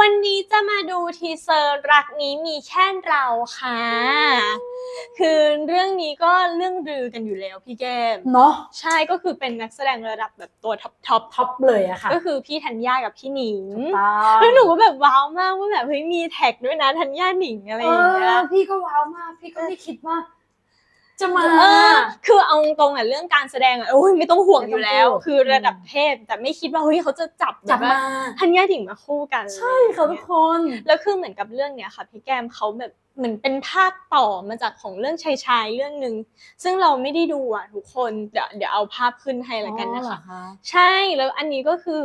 วันนี้จะมาดูทีเซอร์รักนี้มีแค่เราค่ะ คือเรื่องนี้ก็เรื่องลือกันอยู่แล้วพี่แก้มเนาะใช่ก็คือเป็นนักแสดงระดับแบบตัวท็อปท็อปท็อปเลยอะค่ะ ก็คือพี่ธัญญากับพี่หนิงตาแล้วหนูก็แบบว้าวมากว่าแบบเฮ้ยมีแท็กด้วยนะธัญญาหนิงอะไรเออย่างเงี้ยอพี่ก็ว้าวมากพี่ก็ไม่คิดว่า จะมา เออคือเอาตรงๆอะเรื่องการแสดงอะโอ้ยไม่ต้องห่วงอยู่แล้วไม่ต้องห่วงคือระดับเทพแต่ไม่คิดว่าเฮ้ยเขาจะจับจับแบบมาว่าธัญญาหนิงมาคู่กัน ใช่ค่ะทุกคน แล้วคือเหมือนกับเรื่องเนี้ยค่ะพี่แก้มเขาแบบเหมือนเป็นภาคต่อมาจากของเรื่องชายชายๆเรื่องหนึ่งซึ่งเราไม่ได้ดูอะทุกคนเดี๋ยวเดี๋ยวเอาภาพขึ้นให้ละกันนะอ๋อเหรคะอคะใช่แล้วอันนี้ก็คือ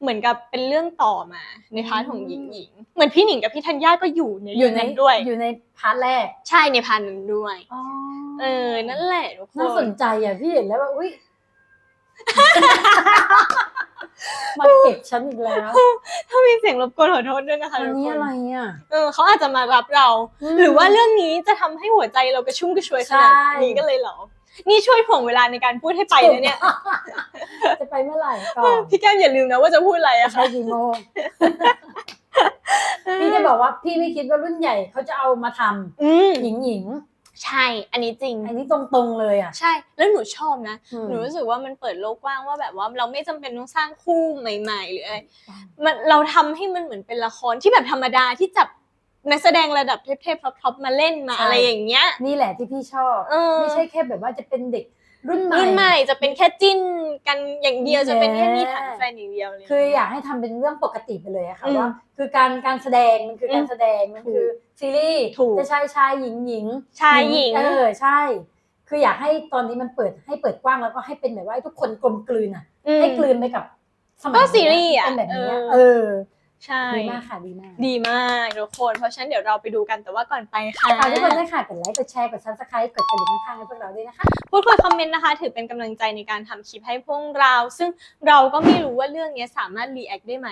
เหมือนกับเป็นเรื่องต่อมาในพาร์ทของหญิงหญิงเหมือนพี่หนิงกับพี่ธัญญาก็อยู่ในอยู่ในนั้นด้วยอยู่ในพาร์ทแรกใช่ในพาร์ทนั้นด้วยอ๋อ เออ นั่นแหละทุกคน่าสนนใจอะพี่เห็นแล้วว่าอุ้ยมาเก็บฉันอีกแล้วถ้ามีเสียงรบกวนขอโทษด้วยนะคะอันทุกนี้คนอะไรอะ เออเขาอาจจะมารับเรา หรือว่าเรื่องนี้จะทำให้หัวใจเรากระชุ่มกระชวยขนาดนี้กันเลยเหรอ นี่ช่วยถ่วงเวลาในการพูดให้ไปเลยเนี่ย จะไปเมื่อไหร่ก่อนพี่แก้มอย่าลืมนะว่าจะพูดอะไรอะใช่ค่ะ กี่โมงพี่จะบอกว่าพี่ไม่คิดว่ารุ่นใหญ่เขาจะเอามาทำอืมหญิงหญิง ใช่ อันนี้จริงๆอันนี้ตรงๆเลยอะ ใช่ แล้วหนูชอบนะอืมหนูรู้สึกว่ามันเปิดโลกกว้างว่าแบบว่าเราไม่จำเป็นต้องสร้างคู่ใหม่ ๆ หรืออะไร มันเราทำให้มันเหมือนเป็นละครที่แบบธรรมดาที่จับ นักแสดงระดับเทพๆท็อปๆมาเล่นมาใช่ อะไรอย่างเงี้ย นี่แหละที่พี่ชอบ เออ ไม่ใช่แค่แบบว่าจะเป็นเด็กรุ่นใหม่ รุ่นใหม่จะเป็นแค่จิ้นกันอย่างเดียวแย่จะเป็นแค่มีฐานแฟนอย่างเดียวเลย คืออยากให้ทำเป็นเรื่องปกติไปเลยอะค่ะอืมว่าคือการการแสดงมันคืออมการแสดงมันคือซีรีส์ถูก จะชายชายหญิงหญิงชายหญิง เออใช่ คืออยากให้ตอนนี้มันเปิดให้เปิดกว้างแล้วก็ให้เป็นแบบว่าให้ทุกคนกลมกลืนอะอืมให้กลืนไปกับสมัยก็นี้ซีรีส์อะเป็นแบบนี้เออ เออ ใช่ ดีมากค่ะดีมากดีมากทุกคน เพราะฉะนั้นเดี๋ยวเราไปดูกันแต่ว่าก่อนไปค่ะฝากทุกคนด้วยค่ะกดไลค์กดแชร์กดซับสไครต์กดกระดิ่งข้างๆให้พวกเราด้วยนะคะพูดคุยคอมเมนต์นะคะ ถือเป็นกำลังใจในการทำคลิปให้พวกเรา ซึ่งเราก็ไม่รู้ว่าเรื่องนี้สามารถรีแอคได้ไหม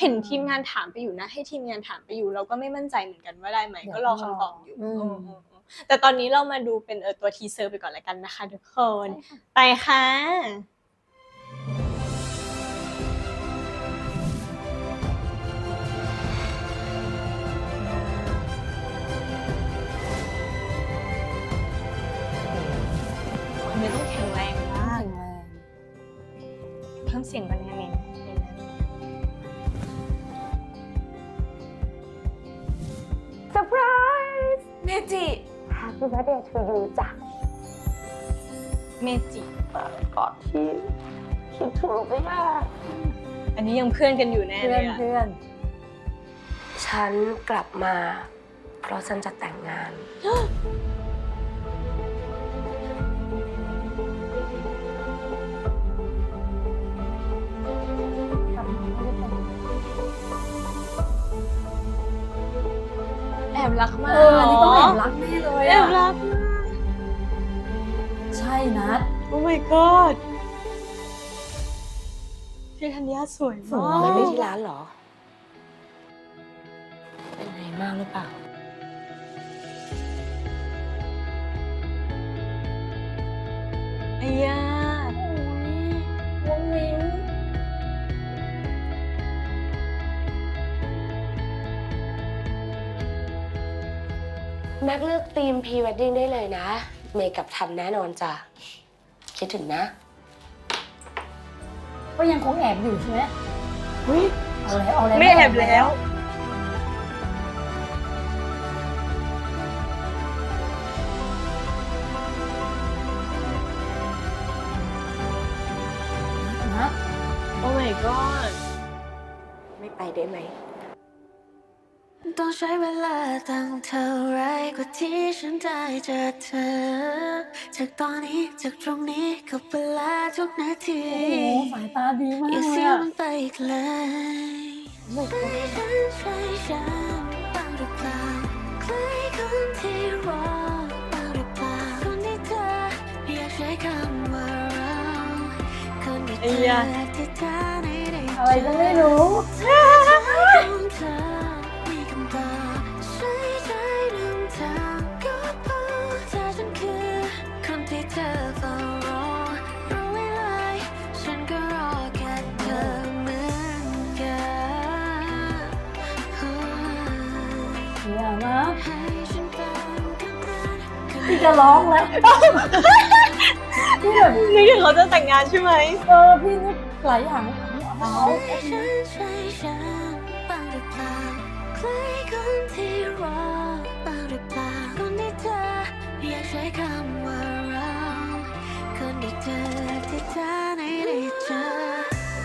เห็นทีมงานถามไปอยู่นะ ให้ทีมงานถามไปอยู่ เราก็ไม่มั่นใจเหมือนกันว่าได้ไหมเดี๋ยวก็รอคำตอบอยู่อืมเออเออเออแต่ตอนนี้เรามาดูเป็นเออตัวทีเซอร์ไปก่อนละกันนะคะทุกคน ไปค่ะ เพิ่มเสียงกันนิดนึงเซอร์ไพรส์เมจิ Happy birthday to you จ้ะเมจิก่อนที่คิดถึงไปมากอันนี้ยังเพื่อนกันอยู่แน่เพื่เลอนยอะเพื่อนฉันกลับมา เพราะฉันจะแต่งงาน อบรักมากเอออันนี้ต้องแอบรักแน่เลยแออะบรักมากใช่นัด โอ้ my god พี่ธัญญาสวยสวมายกไม่ไปที่ร้านเหรอ เป็นไงมากหรือเปล่า ม็กเลือกธีมพรีเวดดิ้งได้เลยนะ เมกับทำแน่นอนจ้ะ คิดถึงนะ ก็ยังคงแอบอยู่ใช่ไหมอุ๊ยเอาแล้วเอาแล้วไม่แอบแล้วนัดโอ้ my god ไม่ไปได้ไหม ต้องใช้เวลาตั้งเท่าไรกว่าที่ฉันได้เจอเธอ จากตอนนี้จากตรงนี้กับเวลาทุกนาทีโอ้โหสายตาดีมากอย่าเลเสียยอะมันไปอีกเลยไม่ฉันใช่ฉันบ้างหรือเปล่าใครคนที่รอบ้างหรือเปล่าคนที่เธออยากใช้คำว่าเราคนที่เธไอ้อยะอยากที่เธอได้ได้อะไรก็ไม่รู้ของเธอ จะร้องแล้วพี่แบบนึกถึงเขาจะแต่งงานใช่ไหมเออพี่นึกหลายอย่างเอาให้ฉันใช่ฉันบ้างหรือเปล่าใครคนที่รอบ้างหรือเปล่าคนที่เธออยากใช้คำว่าเราคนที่เธอที่เธอไม่ได้เจอ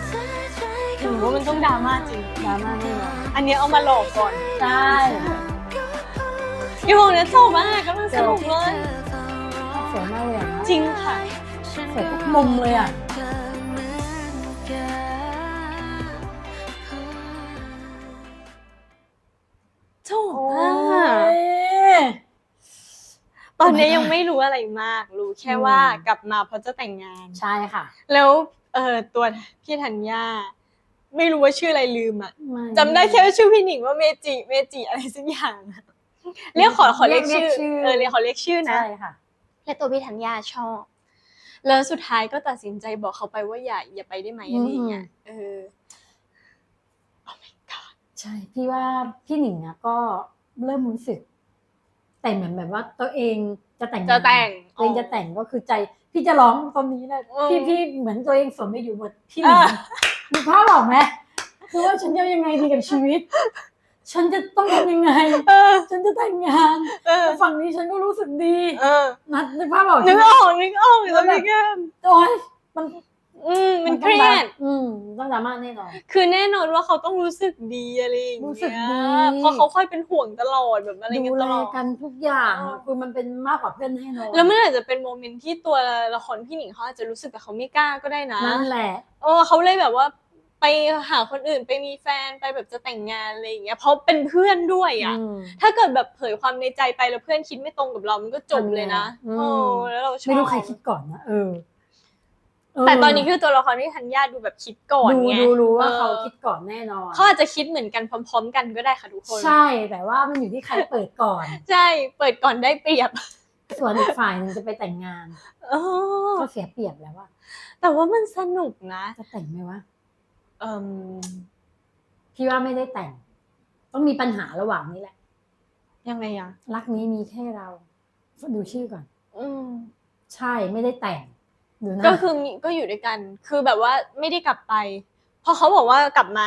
เธอใช้หนูว่ามันต้องดราม่าจริงดราม่าแน่นอนอันเนี้ยเอามาหลอกก่อน ใช่ อีวงเนี้ยจบมากกำลังสนุกเลยสวยมากเลยอะนะจริงค่ะ สวยทุกมุมเลยอะเธอเหมือนกันจบโอ้มากยตอนนี้ Oh my ยัง God ไม่รู้อะไรมาก รู้แค่อืมว่ากลับมาเพราะจะแต่งงาน ใช่ค่ะ แล้วเออตัวพี่ธัญญาไม่รู้ว่าชื่ออะไรลืมอะไม่จำได้แค่ว่าชื่อพี่หนิงว่าเมจิเมจิอะไรสักอย่างอะ เรียกขอขอเรียกชื่อ เออเรียกขอเรียกชื่อนะ ใช่ค่ะ และตัวพี่ธัญญาชอบ แล้วสุดท้ายก็ตัดสินใจบอกเขาไปว่าอย่าอย่าไปได้ไหมอะไรอย่างเงี้ย เออ Oh my god ใช่พี่ว่าพี่หนิงอะก็เริ่มรู้สึก แต่เหมือนแบบว่าตัวเองจะแต่งงานจะแต่งตัวเองจะแต่งก็คือใจ พี่จะร้องตอนนี้นะอืมพี่พี่เหมือนตัวเองสวมไปอยู่บทพี่หนิงอะมีภาพออกไหมคือว่าฉันจะยังไงดีกับชีวิต ฉันจะต้องทำยังไง เออ ฉันจะแต่งงานเออฝั่งนี้ฉันก็รู้สึกดี เออนัดนึกภาพออกนึกใช่ไหมออกนึกออกแล้วพี่แก้มโอ้ยมันอืมมันเคต้องรียด อืมต้องดราม่าแน่นอน คือแน่นอนว่าเขาต้องรู้สึกดีอะไรอย่างรู้เงี้สึกดียเพราะเขาค่อยเป็นห่วงตลอดแบบอะไรดูเงี้ยแลตลอด กันทุกอย่างเออ คือมันเป็นมากกว่าเพื่อนให้นอนแล้วมันอาจจะเป็นโมเมนต์ที่ตัวละครพี่หนิงเขาอาจจะรู้สึกแต่เขาไม่กล้าก็ได้นะนั่นแหละ โอ้เขาเลยแบบว่า ไปหาคนอื่นไปมีแฟนไปแบบจะแต่งงานอะไรอย่างเงี้ยเพราะเป็นเพื่อนด้วยอะอืมถ้าเกิดแบบเผยความในใจไปแล้วเพื่อนคิดไม่ตรงกับเรามันก็จบเลยนะอืมโอ้แล้วเราชอบไม่รู้ใครคิดก่อนนะเออเแต่ตอนนี้คือตัวละครที่ธัญญาดูแบบคิดก่อนดูไงดูรู้ว่าออเขาคิดก่อนแน่นอนเขาอาจจะคิดเหมือนกันพร้อม ๆ กันก็ได้ค่ะทุกคน ใช่แต่ว่ามันอยู่ที่ใครเปิดก่อน ใช่เปิดก่อนได้เปรียบ ส่วนอีกฝ่ายหนึ่งจะไปแต่งงานเออก็เสียเปรียบแล้วว่าแต่ว่ามันสนุกนะจะแต่งไหมวะ เอ่มพี่ว่าไม่ได้แต่ง ต้องมีปัญหาระหว่างนี้แหละ ยังไงอะรักนี้มีแค่เราดูชื่อก่อน อืม ใช่ไม่ได้แต่งดูนะก็คือมีก็อยู่ด้วยกัน คือแบบว่าไม่ได้กลับไป เพราะเขาบอกว่ากลับมา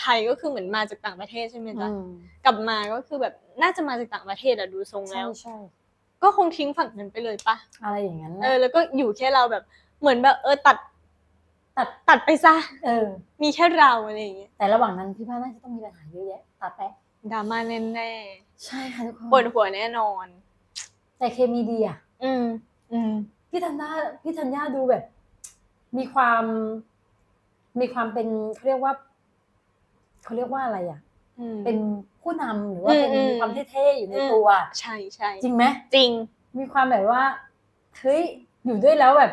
ไทยก็คือเหมือนมาจากต่างประเทศใช่ไหมจ๊ะอืมกลับมาก็คือแบบน่าจะมาจากต่างประเทศอะดูทรงใช่แล้วใช่ก็คงทิ้งฝั่งนั้นไปเลยปะอะไรอย่างนั้นแหเอละอแล้วก็อยู่แค่เราแบบเหมือนแบบเออตัด ตัดตัดไปซะ เออ มีแค่เราอะไรอย่างเงี้ยแต่ระหว่างนั้นพี่ว่าน่าจะต้องมีปัญหาเยอะแยะตัดไปดราม่าแน่ใช่ค่ะทุกคนๆปวดหัวแน่นอน แต่เคมีดีอะ อืม อืม พี่ธัญญาพี่ธัญญาดูแบบ มีความ มีความเป็นเขาเรียกว่าเขาเรียกว่าอะไรอะอืมเป็นผู้นำหรือว่าเป็นอืมมีความเท่ๆอยู่ในอืมตัว ใช่ใช่จริงไหมจริง มีความแบบว่าเฮ้ยอยู่ด้วยแล้วแบบ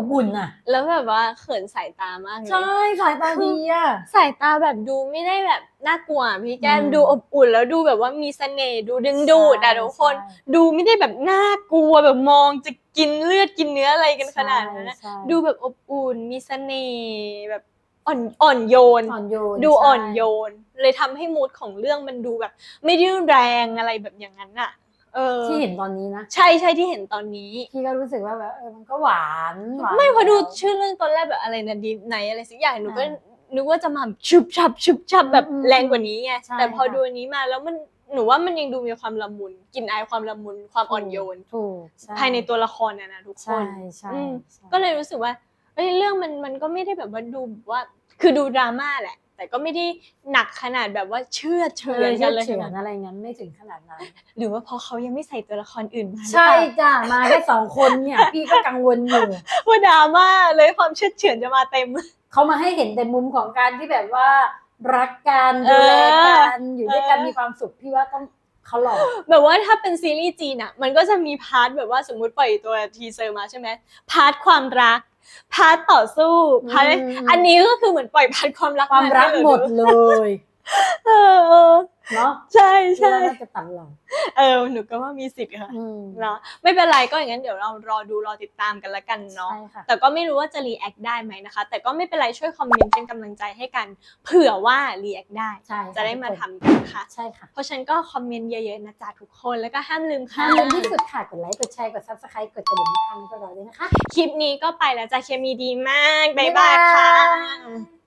อบอุ่นอะ แล้วแบบว่าเขินสายตามากเลยใช่สายตาดีอะสายตาแบบดูไม่ได้แบบน่ากลัวพี่แก้มอืมดูอบอุ่น แล้วดูแบบว่ามีเสน่ห์ดูดึงดูดอะใช่ทุกคนใช่ดูไม่ได้แบบน่ากลัวแบบมองจะกินเลือดกินเนื้ออะไรกันขนาดนั้นนะใช่ดูแบบอบอุ่นมีเสน่ห์แบบอ่อนอ่อนโยนอ่อนโยนดูใช่อ่อนโยน เลยทำให้มูดของเรื่องมันดูแบบ ไม่ได้แรงอะไรแบบอย่างนั้นอะ เออที่เห็นตอนนี้นะ ใช่ใช่ที่เห็นตอนนี้ พี่ก็รู้สึกว่าแบบเออมันก็หวานหวานไม่พอดูแล้วชื่อเรื่องตอนแรกแบบอะไรนะดีไหนอะไรสักอย่างหนูก็อ่านึกว่าจะมาชุบชับชุบชับแบบอืมแรงกว่านี้ไงใช่แต่พอค่ะดูอันนี้มาแล้วมันหนูว่ามันยังดูมีความละมุนกลินอายความละมุนความอ่อนโยนถูกช่ภายในตัวละครนะนะทุกคใช่นใช่อืมใช่ก็เลยรู้สึกว่าเอ้ยเรื่องมันมันก็ไม่ได้แบบว่าดูแบบว่า คือดูดราม่าแหละ แต่ก็ไม่ได้หนักขนาดแบบว่าเชื่อดเฉืเอออนกัเชื่นอเลยเฉือนขนาดนั้นอะไรงั้นไม่ถึงขนาดนั้น หรือว่าเพราะเขายังไม่ใส่ตัวละครอื่นมาหรือใช่เปล่าจ้ะมาแค่สองคนเนี่ย พี่ก็กังวลอยู่ว่าดราม่าเลยความเชื่อดเฉือนจะมาเต็มเขามาให้เห็นแต่มุมของการที่แบบว่ารักกันเอดูอแลกันอยู่ด้วยกันเออมีความสุขพี่ว่าต้องเขาหลอกแบบว่าถ้าเป็นซีรีส์จีนอะมันก็จะมีพาร์ทแบบว่าสมมุติปล่อยตัวทีเซอร์มาใช่ไหมพาร์ทความรัก พาร์ทต่อสู้พาร์ทอืม อันนี้ก็คือเหมือนปล่อยพาร์ทความรักความรักให้เหมดเลย เออเออ เนาะใช่ใช่ใช่น่าจะต่ำเราเออหนูก็ว่ามีสิทธิ์ค่ะอืมเนาะไม่เป็นไรก็อย่างนั้นเดี๋ยวเรารอดูรอติดตามกันละกันเนาะใช่ค่ะแต่ก็ไม่รู้ว่าจะรีแอคได้ไหมนะคะ แต่ก็ไม่เป็นไรช่วยคอมเมนต์เป็นกำลังใจให้กัน เผื่อว่ารีแอคได้ใช่ค่จะได้มาทุกคนทำกันนะคะใช่ค่ะ เพราะฉะนันก็คอมเมนต์เยอะๆนะจ๊ะทุกคนแล้วก็ห้ามลืมค่ะห้ามลืมที่สุดค่ะกดไลค์กดแชร์กดซับสไครต์กดกระดิ่งให้ทางพวกเราด้วยนะคะคลิปนี้ก็ไปแล้วจ้ะเคมีดีมากบ๊ายบายค่ะบ๊ายบาย